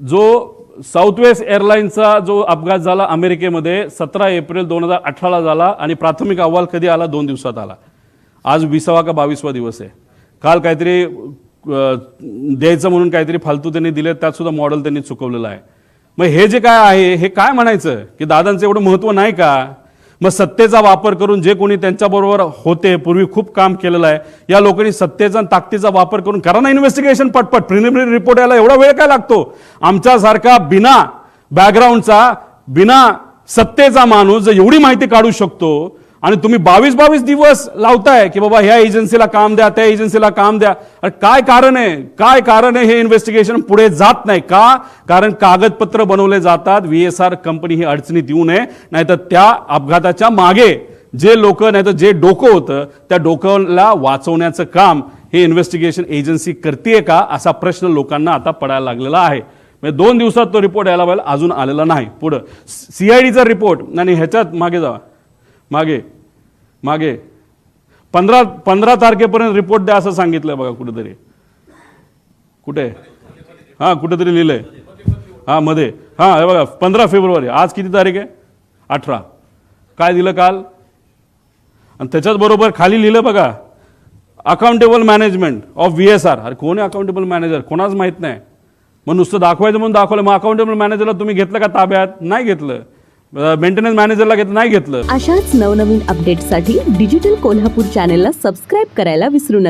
जो साऊथवेस्ट एअरलाईनचा जो अपघात झाला अमेरिकेमध्ये सतरा एप्रिल दोन हजार अठराला झाला आणि प्राथमिक अहवाल कधी आला? दोन दिवसात आला. आज विसावा का बावीसवा दिवस आहे? काल काहीतरी द्यायचं म्हणून काहीतरी फालतू त्यांनी दिले त्यातसुद्धा मॉडेल त्यांनी चुकवलेलं आहे. मग हे जे काय आहे हे काय म्हणायचं? की दादांचं एवढं महत्त्व नाही का? मग सत्तेचा वापर करून जे कोणी त्यांच्याबरोबर होते पूर्वी खूप काम केलेलं आहे या लोकांनी सत्तेचा आणि ताकदीचा वापर करून करा ना इन्व्हेस्टिगेशन पटपट. प्रिलिमिनरी रिपोर्ट यायला एवढा वेळ काय लागतो? आमच्यासारखा बिना बॅकग्राऊंडचा बिना सत्तेचा माणूस जर एवढी माहिती काढू शकतो आणि तुम्ही बावीस बावीस दिवस लावताय की बाबा ह्या एजन्सीला काम द्या त्या एजन्सीला काम द्या. अरे काय कारण आहे? काय कारण आहे हे इन्व्हेस्टिगेशन पुढे जात नाही का? कारण कागदपत्र बनवले जातात व्ही एस आर कंपनी ही अडचणीत येऊ नये नाहीतर त्या अपघाताच्या मागे जे लोक नाही तर जे डोकं होतं त्या डोक्याला वाचवण्याचं काम हे इन्व्हेस्टिगेशन एजन्सी करते का? असा प्रश्न लोकांना आता पडायला लागलेला आहे. म्हणजे दोन दिवसात तो रिपोर्ट यायला पाहिजे अजून आलेला नाही. पुढं. सीआयडीचा रिपोर्ट आणि ह्याच्यात मागे जावा. मागे मागे. पंधरा पंधरा तारखेपर्यंत रिपोर्ट द्या असं सांगितलं बघा कुठेतरी. कुठे? हां कुठेतरी लिहिलंय. हां मध्ये. हां हे बघा पंधरा फेब्रुवारी. आज किती तारीख आहे? अठरा. काय दिलं काल? आणि त्याच्याच बरोबर खाली लिहिलं बघा accountable management of V S R अरे कोण आहे अकाउंटेबल मॅनेजर कोणाच माहीत नाही. मग नुसतं दाखवायचं म्हणून दाखवलं. मग अकाउंटेबल मॅनेजरला तुम्ही घेतलं का ताब्यात? नाही घेतलं. मेंटेनन्स मॅनेजरला घेतलं नाही घेतलं. अशाच नवनवीन अपडेट्ससाठी डिजिटल कोल्हापूर चॅनेलला सबस्क्राईब करायला विसरू नका.